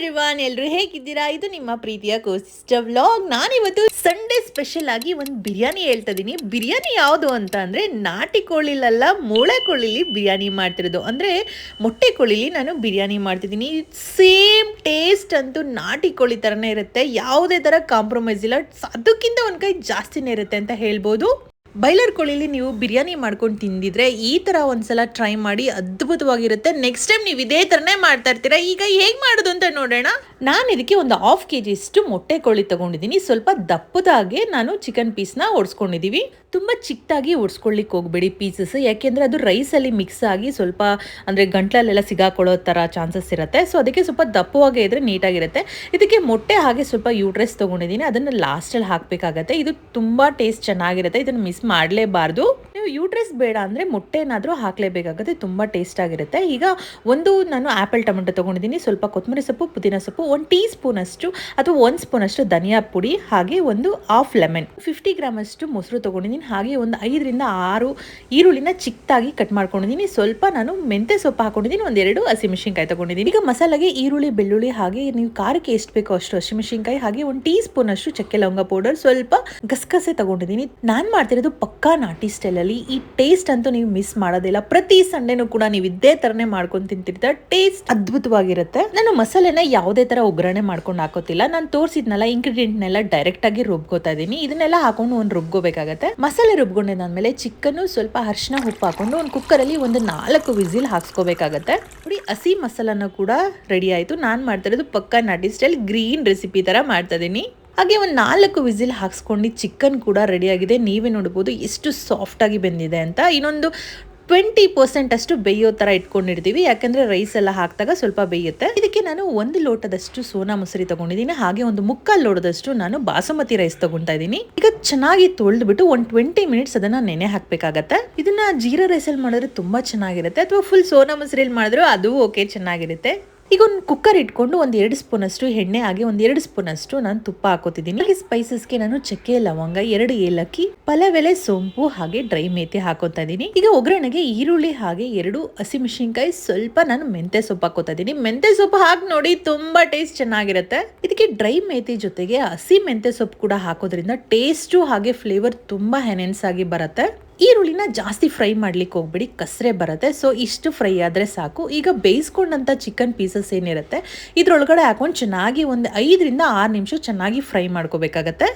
Everyone ಎಲ್ಲರೂ ಹೇಗಿದ್ದೀರಾ? ಇದು ನಿಮ್ಮ ಪ್ರೀತಿಯ ಕೋಸಿಸ್ಟ ವ್ಲಾಗ್ ನಾನಿವತ್ತು ಸಂಡೇ ಸ್ಪೆಷಲ್ ಆಗಿ ಒಂದು ಬಿರಿಯಾನಿ ಹೇಳ್ತಾ ಇದ್ದೀನಿ ಬಿರಿಯಾನಿ ಯಾವುದು ಅಂತ ಅಂದರೆ ನಾಟಿ ಕೋಳಿಲಲ್ಲ, ಮೂಳೆ ಕೋಳಿಲಿ ಬಿರಿಯಾನಿ ಮಾಡ್ತಿರೋದು. ಅಂದರೆ ಮೊಟ್ಟೆ ಕೋಳಿಲಿ ನಾನು ಬಿರಿಯಾನಿ ಮಾಡ್ತಿದ್ದೀನಿ. ಸೇಮ್ ಟೇಸ್ಟ್ ಅಂತೂ ನಾಟಿ ಕೋಳಿ ಥರನೇ ಇರುತ್ತೆ. ಯಾವುದೇ ಥರ ಕಾಂಪ್ರಮೈಸ್ ಇಲ್ಲ. ಅದಕ್ಕಿಂತ ಒಂದು ಕೈ ಜಾಸ್ತಿನೇ ಇರುತ್ತೆ ಅಂತ ಹೇಳ್ಬೋದು. ಬೈಲರ್ ಕೋಳಿಲಿ ನೀವು ಬಿರಿಯಾನಿ ಮಾಡ್ಕೊಂಡು ತಿಂದಿದ್ರೆ ಈ ಥರ ಒಂದ್ಸಲ ಟ್ರೈ ಮಾಡಿ ಅದ್ಭುತವಾಗಿರುತ್ತೆ. ನೆಕ್ಸ್ಟ್ ಟೈಮ್ ನೀವು ಇದೇ ಥರನೇ ಮಾಡ್ತಾ ಇರ್ತೀರಾ? ಈಗ ಹೇಗೆ ಮಾಡೋದು ಅಂತ ನೋಡೋಣ. ನಾನು ಇದಕ್ಕೆ ಒಂದು ಹಾಫ್ ಕೆ ಜಿಯಷ್ಟು ಮೊಟ್ಟೆ ಕೋಳಿ ತಗೊಂಡಿದ್ದೀನಿ. ಸ್ವಲ್ಪ ದಪ್ಪದಾಗೆ ನಾನು ಚಿಕನ್ ಪೀಸ್ನ ಓಡಿಸ್ಕೊಂಡಿದ್ದೀವಿ ತುಂಬ ಚಿಕ್ಕದಾಗಿ ಓಡಿಸ್ಕೊಳ್ಳಿಕ್ಕೆ ಹೋಗ್ಬೇಡಿ ಪೀಸಸ್ ಯಾಕೆಂದರೆ ಅದು ರೈಸಲ್ಲಿ ಮಿಕ್ಸ್ ಆಗಿ ಸ್ವಲ್ಪ ಅಂದರೆ ಗಂಟ್ಲಲ್ಲೆಲ್ಲ ಸಿಗಾಕೊಳ್ಳೋ ಥರ ಚಾನ್ಸಸ್ ಇರುತ್ತೆ. ಸೊ ಅದಕ್ಕೆ ಸ್ವಲ್ಪ ದಪ್ಪವಾಗೇ ಇದ್ರೆ ನೀಟಾಗಿರುತ್ತೆ ಇದಕ್ಕೆ ಮೊಟ್ಟೆ ಹಾಗೆ ಸ್ವಲ್ಪ ಯೂಟ್ರೆಸ್ ತೊಗೊಂಡಿದ್ದೀನಿ. ಅದನ್ನು ಲಾಸ್ಟಲ್ಲಿ ಹಾಕಬೇಕಾಗತ್ತೆ. ಇದು ತುಂಬ ಟೇಸ್ಟ್ ಚೆನ್ನಾಗಿರುತ್ತೆ. ಇದನ್ನು ಮಿಸ್ ಮಾಡಲೇಬಾರ್ದು. ನೀವು ಯೂಟ್ರೆಸ್ ಬೇಡ ಅಂದರೆ ಮೊಟ್ಟೆನಾದರೂ ಹಾಕಲೇಬೇಕಾಗುತ್ತೆ, ತುಂಬ ಟೇಸ್ಟ್ ಆಗಿರುತ್ತೆ. ಈಗ ಒಂದು ನಾನು ಆ್ಯಪಲ್ ಟೊಮೆಟೊ ತೊಗೊಂಡಿದ್ದೀನಿ, ಸ್ವಲ್ಪ ಕೊತ್ತಂಬರಿ ಸೊಪ್ಪು, ಪುದೀನ ಸೊಪ್ಪು, ಒಂದು ಟೀ ಸ್ಪೂನಷ್ಟು ಅಥವಾ ಒಂದು ಸ್ಪೂನಷ್ಟು ಧನಿಯಾ ಪುಡಿ, ಹಾಗೆ ಒಂದು ಹಾಫ್ ಲೆಮನ್ ಫಿಫ್ಟಿ ಗ್ರಾಮಷ್ಟು ಮೊಸರು ತೊಗೊಂಡಿದ್ದೀನಿ, ಹಾಗೆ ಒಂದು ಐದರಿಂದ ಆರು ಈರುಳ್ಳಿನ ಚಿಕ್ಕದಾಗಿ ಕಟ್ ಮಾಡ್ಕೊಂಡಿದ್ದೀನಿ. ಸ್ವಲ್ಪ ನಾನು ಮೆಂತೆ ಸೊಪ್ಪು ಹಾಕೊಂಡಿದ್ದೀನಿ ಒಂದೆರಡು ಹಸಿಮೆಣಸಿನ್ಕಾಯಿ ತೊಗೊಂಡಿದ್ದೀನಿ. ಈಗ ಮಸಾಲೆಗೆ ಈರುಳ್ಳಿ, ಬೆಳ್ಳುಳ್ಳಿ, ಹಾಗೆ ನೀವು ಖಾರಕ್ಕೆ ಎಷ್ಟು ಬೇಕೋ ಅಷ್ಟು ಹಸಿಮೆಣಸಿನ್ಕಾಯಿ ಹಾಗೆ ಒಂದು ಟೀ ಸ್ಪೂನ್ ಅಷ್ಟು ಚಕ್ಕೆ ಲವಂಗ ಪೌಡರ್ ಸ್ವಲ್ಪ ಗಸಗಸೆ ತಗೊಂಡಿದ್ದೀನಿ. ನಾನು ಮಾಡ್ತಿರೋದು ಪಕ್ಕಾ ನಾಟಿ ಸ್ಟೈಲಲ್ಲಿ ಈ ಟೇಸ್ಟ್ ಅಂತೂ ನೀವು ಮಿಸ್ ಮಾಡೋದಿಲ್ಲ. ಪ್ರತಿ ಸಂಡೇನೂ ಕೂಡ ನೀವು ಇದೇ ಥರನೇ ಮಾಡ್ಕೊಂಡು ತಿಂತಿರ್ತೀರ. ಟೇಸ್ಟ್ ಅದ್ಭುತವಾಗಿರುತ್ತೆ. ನಾನು ಮಸಾಲೆನ ಯಾವುದೇ ಥರ ಒಗ್ಗರಣೆ ಮಾಡ್ಕೊಂಡು ಹಾಕೋತಿಲ್ಲ. ನಾನು ತೋರಿಸಿದ್ನಲ್ಲ ಇಂಗ್ರೀಡಿಯೆಂಟ್ನೆಲ್ಲ ಡೈರೆಕ್ಟ್ ಆಗಿ ರುಬ್ಕೋತಾ ಇದ್ದೀನಿ ಇದನ್ನೆಲ್ಲ ಹಾಕೊಂಡು ಒಂದು ರುಬ್ಕೋಬೇಕಾಗತ್ತೆ. ಮಸಾಲೆ ರುಬ್ಕೊಂಡಿದ್ದಾದ್ಮೇಲೆ ಚಿಕನ್ ಸ್ವಲ್ಪ ಅರಿಶಿನ ಉಪ್ಪು ಹಾಕೊಂಡು ಒಂದು ಕುಕ್ಕರಲ್ಲಿ ಒಂದು ನಾಲ್ಕು ವಿಸಿಲ್ ಹಾಕ್ಸ್ಕೋಬೇಕಾಗತ್ತೆ. ನೋಡಿ, ಹಸಿ ಮಸಾಲನ ಕೂಡ ರೆಡಿ ಆಯಿತು. ನಾನು ಮಾಡ್ತಾ ಇರೋದು ಪಕ್ಕಾ ನಾಟಿ ಸ್ಟೈಲ್. ಗ್ರೀನ್ ರೆಸಿಪಿ ಥರ ಮಾಡ್ತಾ ಇದ್ದೀನಿ ಹಾಗೆ ಒಂದು ನಾಲ್ಕು ವಿಸಿಲ್ ಹಾಕ್ಸ್ಕೊಂಡು ಚಿಕನ್ ಕೂಡ ರೆಡಿಯಾಗಿದೆ ನೀವೇ ನೋಡ್ಬೋದು ಎಷ್ಟು ಸಾಫ್ಟಾಗಿ ಬೆಂದಿದೆ ಅಂತ. ಇನ್ನೊಂದು ಟ್ವೆಂಟಿ ಪರ್ಸೆಂಟ್ ಅಷ್ಟು ಬೇಯೋ ಥರ ಇಟ್ಕೊಂಡಿರ್ತೀವಿ. ಯಾಕಂದರೆ ರೈಸ್ ಎಲ್ಲ ಹಾಕಿದಾಗ ಸ್ವಲ್ಪ ಬೇಯುತ್ತೆ. ಇದಕ್ಕೆ ನಾನು ಒಂದು ಲೋಟದಷ್ಟು ಸೋನಾ ಮೊಸರಿ ತಗೊಂಡಿದ್ದೀನಿ. ಹಾಗೆ ಒಂದು ಮುಕ್ಕಾಲು ಲೋಟದಷ್ಟು ನಾನು ಬಾಸುಮತಿ ರೈಸ್ ತೊಗೊಳ್ತಾ ಇದ್ದೀನಿ. ಈಗ ಚೆನ್ನಾಗಿ ತೊಳೆದ್ಬಿಟ್ಟು ಒಂದು ಟ್ವೆಂಟಿ ಮಿನಿಟ್ಸ್ ಅದನ್ನು ನೆನೆ ಹಾಕಬೇಕಾಗತ್ತೆ. ಇದನ್ನ ಜೀರಾ ರೈಸಲ್ಲಿ ಮಾಡಿದ್ರೆ ತುಂಬ ಚೆನ್ನಾಗಿರುತ್ತೆ. ಅಥವಾ ಫುಲ್ ಸೋನಾ ಮೊಸರಿಯಲ್ಲಿ ಮಾಡಿದ್ರು ಅದು ಓಕೆ ಚೆನ್ನಾಗಿರುತ್ತೆ. ಈಗ ಒಂದು ಕುಕ್ಕರ್ ಇಟ್ಕೊಂಡು ಒಂದು ಎರಡು ಸ್ಪೂನ್ ಅಷ್ಟು ಎಣ್ಣೆ ಹಾಗೆ ಒಂದು ಎರಡು ಸ್ಪೂನ್ ಅಷ್ಟು ನಾನು ತುಪ್ಪ ಹಾಕೋತಿದ್ದೀನಿ. ಈ ಸ್ಪೈಸಸ್ಗೆ ನಾನು ಚಕ್ಕೆ, ಲವಂಗ, ಎರಡು ಏಲಕ್ಕಿ, ಪಲವೆಲೆ ಸೋಂಪು ಹಾಗೆ ಡ್ರೈ ಮೇತಿ ಹಾಕೋತಾ ಇದ್ದೀನಿ. ಈಗ ಒಗ್ಗರಣೆಗೆ ಈರುಳ್ಳಿ ಹಾಗೆ ಎರಡು ಹಸಿಮೆಣಸಿನ್ಕಾಯಿ ಸ್ವಲ್ಪ ನಾನು ಮೆಂತೆ ಸೊಪ್ಪು ಹಾಕೋತಾ ಇದ್ದೀನಿ. ಮೆಂತೆ ಸೊಪ್ಪು ಹಾಕಿ ನೋಡಿ ತುಂಬಾ ಟೇಸ್ಟ್ ಚೆನ್ನಾಗಿರುತ್ತೆ. ಇದಕ್ಕೆ ಡ್ರೈ ಮೇಥಿ ಜೊತೆಗೆ ಹಸಿ ಮೆಂತೆ ಸೊಪ್ಪು ಕೂಡ ಹಾಕೋದ್ರಿಂದ ಟೇಸ್ಟು ಹಾಗೆ ಫ್ಲೇವರ್ ತುಂಬಾ ಹೆನೆನ್ಸ್ ಆಗಿ ಬರುತ್ತೆ. ಈರುಳ್ಳಿನ ಜಾಸ್ತಿ ಫ್ರೈ ಮಾಡ್ಲಿಕ್ಕೆ ಹೋಗ್ಬೇಡಿ, ಕಸರೆ ಬರುತ್ತೆ. ಸೊ ಇಷ್ಟು ಫ್ರೈ ಆದರೆ ಸಾಕು. ಈಗ ಬೇಯಿಸ್ಕೊಂಡಂಥ ಚಿಕನ್ ಪೀಸಸ್ ಏನಿರುತ್ತೆ, ಇದ್ರೊಳಗಡೆ ಹಾಕೊಂಡು ಚೆನ್ನಾಗಿ ಒಂದು ಐದರಿಂದ ಆರು ನಿಮಿಷ ಚೆನ್ನಾಗಿ ಫ್ರೈ ಮಾಡ್ಕೋಬೇಕಾಗತ್ತೆ.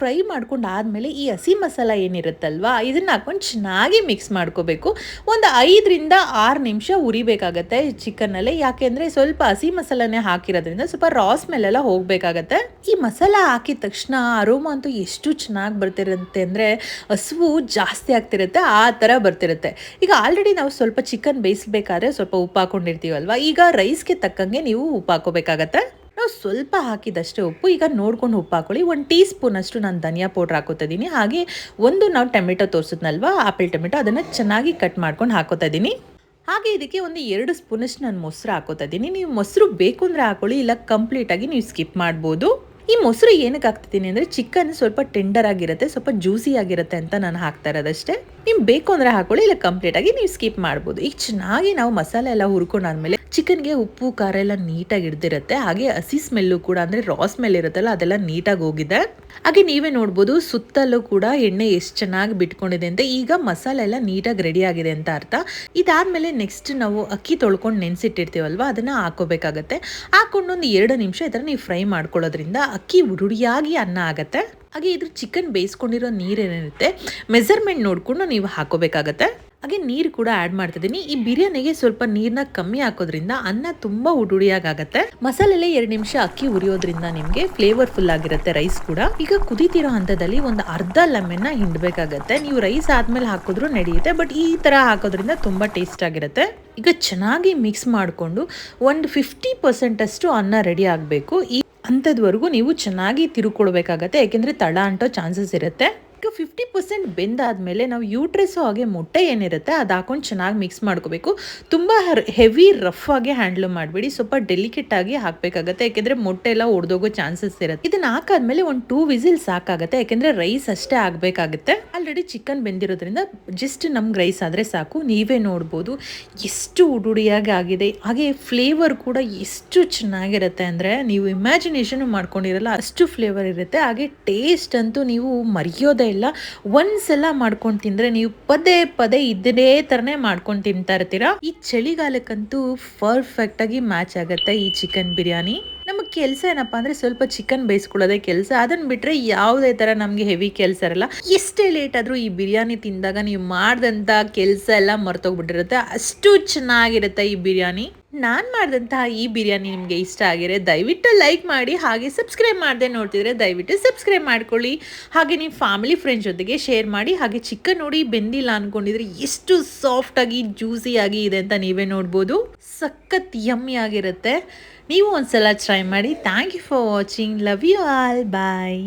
ಫ್ರೈ ಮಾಡ್ಕೊಂಡು ಆದಮೇಲೆ ಈ ಹಸಿ ಮಸಾಲ ಏನಿರುತ್ತಲ್ವ, ಇದನ್ನ ಹಾಕ್ಕೊಂಡು ಚೆನ್ನಾಗಿ ಮಿಕ್ಸ್ ಮಾಡ್ಕೋಬೇಕು. ಒಂದು ಐದರಿಂದ ಆರು ನಿಮಿಷ ಉರಿಬೇಕಾಗತ್ತೆ ಚಿಕನಲ್ಲಿ ಯಾಕೆಂದರೆ ಸ್ವಲ್ಪ ಹಸಿ ಮಸಾಲನೇ ಹಾಕಿರೋದ್ರಿಂದ ಸ್ವಲ್ಪ ರಾ ಸ್ಮೆಲ್ಲೆಲ್ಲ ಹೋಗಬೇಕಾಗತ್ತೆ. ಈ ಮಸಾಲ ಹಾಕಿದ ತಕ್ಷಣ ಅರೋಮ ಅಂತೂ ಎಷ್ಟು ಚೆನ್ನಾಗಿ ಬರ್ತಿರುತ್ತೆ ಅಂದರೆ ಹಸುವು ಜಾಸ್ತಿ ಆಗ್ತಿರುತ್ತೆ, ಆ ಥರ ಬರ್ತಿರುತ್ತೆ. ಈಗ ಆಲ್ರೆಡಿ ನಾವು ಸ್ವಲ್ಪ ಚಿಕನ್ ಬೇಯಿಸ್ಬೇಕಾದ್ರೆ ಸ್ವಲ್ಪ ಉಪ್ಪು ಹಾಕ್ಕೊಂಡಿರ್ತೀವಲ್ವ ಈಗ ರೈಸ್ಗೆ ತಕ್ಕಂಗೆ ನೀವು ಉಪ್ಪು ಹಾಕೋಬೇಕಾಗತ್ತೆ ನಾವು ಸ್ವಲ್ಪ ಹಾಕಿದಷ್ಟೇ ಉಪ್ಪು, ಈಗ ನೋಡ್ಕೊಂಡು ಉಪ್ಪು ಹಾಕೊಳ್ಳಿ. ಒಂದು ಟೀ ಸ್ಪೂನ್ ಅಷ್ಟು ನಾನು ಧನಿಯಾ ಪೌಡ್ರ್ ಹಾಕೋತಾ ಇದ್ದೀನಿ ಹಾಗೆ ಒಂದು ನಾವು ಟೊಮೆಟೊ ತೋರಿಸಿದ್ನಲ್ವಾ, ಆಪಲ್ ಟೊಮೆಟೊ, ಅದನ್ನು ಚೆನ್ನಾಗಿ ಕಟ್ ಮಾಡ್ಕೊಂಡು ಹಾಕೋತಾ ಇದ್ದೀನಿ ಹಾಗೆ ಇದಕ್ಕೆ ಒಂದು ಎರಡು ಸ್ಪೂನಷ್ಟು ನಾನು ಮೊಸರು ಹಾಕೋತಾ ಇದ್ದೀನಿ ನೀವು ಮೊಸರು ಬೇಕು ಅಂದರೆ ಹಾಕೊಳ್ಳಿ, ಇಲ್ಲ ಕಂಪ್ಲೀಟಾಗಿ ನೀವು ಸ್ಕಿಪ್ ಮಾಡ್ಬೋದು. ಈ ಮೊಸರು ಏನಕ್ಕೆ ಹಾಕ್ತಿದ್ದೀನಿ ಅಂದರೆ ಚಿಕನ್ ಸ್ವಲ್ಪ ಟೆಂಡರ್ ಆಗಿರುತ್ತೆ, ಸ್ವಲ್ಪ ಜ್ಯೂಸಿ ಆಗಿರುತ್ತೆ ಅಂತ ನಾನು ಹಾಕ್ತಾ ಇರೋದಷ್ಟೇ. ನೀವು ಬೇಕು ಅಂದರೆ ಹಾಕೊಳ್ಳಿ, ಇಲ್ಲ ಕಂಪ್ಲೀಟಾಗಿ ನೀವು ಸ್ಕಿಪ್ ಮಾಡ್ಬೋದು. ಈಗ ಚೆನ್ನಾಗಿ ನಾವು ಮಸಾಲೆ ಎಲ್ಲ ಹುರ್ಕೊಂಡಾದ್ಮೇಲೆ ಚಿಕನ್ಗೆ ಉಪ್ಪು, ಖಾರ ಎಲ್ಲ ನೀಟಾಗಿ ಹಿಡ್ದಿರುತ್ತೆ. ಹಾಗೆ ಹಸಿ ಸ್ಮೆಲ್ಲು ಕೂಡ ಅಂದರೆ ರಾ ಸ್ಮೆಲ್ ಇರುತ್ತಲ್ಲ, ಅದೆಲ್ಲ ನೀಟಾಗಿ ಹೋಗಿದೆ. ಹಾಗೆ ನೀವೇ ನೋಡ್ಬೋದು, ಸುತ್ತಲೂ ಕೂಡ ಎಣ್ಣೆ ಎಷ್ಟು ಚೆನ್ನಾಗಿ ಬಿಟ್ಕೊಂಡಿದೆ ಅಂತ. ಈಗ ಮಸಾಲೆ ಎಲ್ಲ ನೀಟಾಗಿ ರೆಡಿ ಆಗಿದೆ ಅಂತ ಅರ್ಥ. ಇದಾದಮೇಲೆ ನೆಕ್ಸ್ಟ್ ನಾವು ಅಕ್ಕಿ ತೊಳ್ಕೊಂಡು ನೆನೆಸಿಟ್ಟಿರ್ತೀವಲ್ವ, ಅದನ್ನು ಹಾಕೋಬೇಕಾಗತ್ತೆ ಹಾಕೊಂಡು ಒಂದು ಎರಡು ನಿಮಿಷ ಈ ನೀವು ಫ್ರೈ ಮಾಡ್ಕೊಳ್ಳೋದ್ರಿಂದ ಅಕ್ಕಿ ಉರುಡಿಯಾಗಿ ಅನ್ನ ಆಗತ್ತೆ. ಹಾಗೆ ಇದ್ರ ಚಿಕನ್ ಬೇಯಿಸ್ಕೊಂಡಿರೋ ನೀರೇನಿರುತ್ತೆ ಮೆಸರ್ಮೆಂಟ್ ನೋಡಿಕೊಂಡು ನೀವು ಹಾಕೋಬೇಕಾಗತ್ತೆ. ಹಾಗೆ ನೀರು ಕೂಡ ಆ್ಯಡ್ ಮಾಡ್ತಿದ್ದೀನಿ. ಈ ಬಿರಿಯಾನಿಗೆ ಸ್ವಲ್ಪ ನೀರನ್ನ ಕಮ್ಮಿ ಹಾಕೋದ್ರಿಂದ ಅನ್ನ ತುಂಬ ಉಡುಡಿಯಾಗುತ್ತೆ ಮಸಾಲೆಲೆ ಎರಡು ನಿಮಿಷ ಅಕ್ಕಿ ಉರಿಯೋದ್ರಿಂದ ನಿಮಗೆ ಫ್ಲೇವರ್ಫುಲ್ ಆಗಿರುತ್ತೆ ರೈಸ್ ಕೂಡ. ಈಗ ಕುದಿತಿರೋ ಹಂತದಲ್ಲಿ ಒಂದು ಅರ್ಧ ಲೆಮನ್ನ ಹಿಂಡಬೇಕಾಗತ್ತೆ. ನೀವು ರೈಸ್ ಆದ್ಮೇಲೆ ಹಾಕಿದ್ರು ನಡೆಯುತ್ತೆ ಬಟ್ ಈ ಥರ ಹಾಕೋದ್ರಿಂದ ತುಂಬ ಟೇಸ್ಟ್ ಆಗಿರುತ್ತೆ. ಈಗ ಚೆನ್ನಾಗಿ ಮಿಕ್ಸ್ ಮಾಡಿಕೊಂಡು ಒಂದು ಫಿಫ್ಟಿ ಪರ್ಸೆಂಟ್ ಅಷ್ಟು ಅನ್ನ ರೆಡಿ ಆಗಬೇಕು. ಈ ಅಂಥದ್ವರೆಗೂ ನೀವು ಚೆನ್ನಾಗಿ ತಿರುಕೊಳ್ಬೇಕಾಗತ್ತೆ ಯಾಕೆಂದರೆ ತಡ ಅಂಟೋ ಚಾನ್ಸಸ್ ಇರುತ್ತೆ. ಈಗ ಫಿಫ್ಟಿ ಪರ್ಸೆಂಟ್ ಬೆಂದಾದಮೇಲೆ ನಾವು ಯೂಟ್ರೆಸ್ಸು ಹಾಗೆ ಮೊಟ್ಟೆ ಏನಿರುತ್ತೆ ಅದು ಹಾಕೊಂಡು ಚೆನ್ನಾಗಿ ಮಿಕ್ಸ್ ಮಾಡ್ಕೋಬೇಕು. ತುಂಬ ಹೆವಿ ರಫ್ ಆಗಿ ಹ್ಯಾಂಡ್ಲ್ ಮಾಡಬೇಡಿ. ಸ್ವಲ್ಪ ಡೆಲಿಕೇಟ್ ಆಗಿ ಹಾಕಬೇಕಾಗತ್ತೆ. ಯಾಕೆಂದರೆ ಮೊಟ್ಟೆ ಎಲ್ಲ ಒಡೆದೋಗೋ ಚಾನ್ಸಸ್ ಇರುತ್ತೆ. ಇದನ್ನ ಹಾಕಾದ್ಮೇಲೆ ಒಂದು ಟೂ ವಿಸಿಲ್ ಸಾಕಾಗುತ್ತೆ. ಯಾಕೆಂದರೆ ರೈಸ್ ಅಷ್ಟೇ ಆಗಬೇಕಾಗುತ್ತೆ. ಆಲ್ರೆಡಿ ಚಿಕನ್ ಬೆಂದಿರೋದ್ರಿಂದ ಜಸ್ಟ್ ನಮ್ಗೆ ರೈಸ್ ಆದರೆ ಸಾಕು. ನೀವೇ ನೋಡ್ಬೋದು. ಎಷ್ಟು ಉಡುಡಿಯಾಗಿ ಆಗಿದೆ. ಹಾಗೆ ಫ್ಲೇವರ್ ಕೂಡ ಎಷ್ಟು ಚೆನ್ನಾಗಿರುತ್ತೆ ಅಂದರೆ ನೀವು ಇಮ್ಯಾಜಿನೇಷನ್ ಮಾಡ್ಕೊಂಡಿರಲ್ಲ ಅಷ್ಟು ಫ್ಲೇವರ್ ಇರುತ್ತೆ. ಹಾಗೆ ಟೇಸ್ಟ್ ಅಂತೂ ನೀವು ಮರೆಯೋದೇ ಇಲ್ಲ. ಒಂದ್ಸಲ ಮಾಡ್ಕೊಂಡು ತಿಂದ್ರೆ ನೀವು ಪದೇ ಪದೇ ಇದೇ ತರನೇ ಮಾಡ್ಕೊಂಡು ತಿಂತಾ ಇರ್ತೀರಾ? ಈ ಚಳಿಗಾಲಕ್ಕಂತೂ ಪರ್ಫೆಕ್ಟ್ ಆಗಿ ಮ್ಯಾಚ್ ಆಗುತ್ತೆ ಈ ಚಿಕನ್ ಬಿರಿಯಾನಿ. ನಮಗೆ ಕೆಲಸ ಏನಪ್ಪ ಅಂದರೆ ಸ್ವಲ್ಪ ಚಿಕನ್ ಬೇಯಿಸ್ಕೊಳ್ಳೋದೇ ಕೆಲಸ. ಅದನ್ನು ಬಿಟ್ಟರೆ ಯಾವುದೇ ಥರ ನಮಗೆ ಹೆವಿ ಕೆಲಸ ಇರಲ್ಲ. ಎಷ್ಟೇ ಲೇಟ್ ಆದರೂ ಈ ಬಿರಿಯಾನಿ ತಿಂದಾಗ ನೀವು ಮಾಡಿದಂಥ ಕೆಲಸ ಎಲ್ಲ ಮರ್ತೋಗ್ಬಿಟ್ಟಿರುತ್ತೆ. ಅಷ್ಟು ಚೆನ್ನಾಗಿರುತ್ತೆ ಈ ಬಿರಿಯಾನಿ. ನಾನು ಮಾಡಿದಂತಹ ಈ ಬಿರಿಯಾನಿ ನಿಮಗೆ ಇಷ್ಟ ಆಗಿದೆ ದಯವಿಟ್ಟು ಲೈಕ್ ಮಾಡಿ, ಹಾಗೆ ಸಬ್ಸ್ಕ್ರೈಬ್ ಮಾಡದೆ ನೋಡ್ತಿದ್ರೆ ದಯವಿಟ್ಟು ಸಬ್ಸ್ಕ್ರೈಬ್ ಮಾಡ್ಕೊಳ್ಳಿ. ಹಾಗೆ ನಿಮ್ಮ ಫ್ಯಾಮಿಲಿ ಫ್ರೆಂಡ್ಸ್ ಜೊತೆಗೆ ಶೇರ್ ಮಾಡಿ, ಹಾಗೆ ಚಿಕನ್ ನೋಡಿ ಬೆಂದಿಲ್ಲ ಅಂದ್ಕೊಂಡಿದ್ರೆ ಎಷ್ಟು ಸಾಫ್ಟಾಗಿ ಜ್ಯೂಸಿಯಾಗಿ ಇದೆ ಅಂತ ನೀವೇ ನೋಡ್ಬೋದು. ಸಖತ್ ಯಮ್ಮಿ ಆಗಿರುತ್ತೆ. ನೀವು ಒಂದ್ಸಲ ಟ್ರೈ ಮಾಡಿ. Thank you for watching love you all bye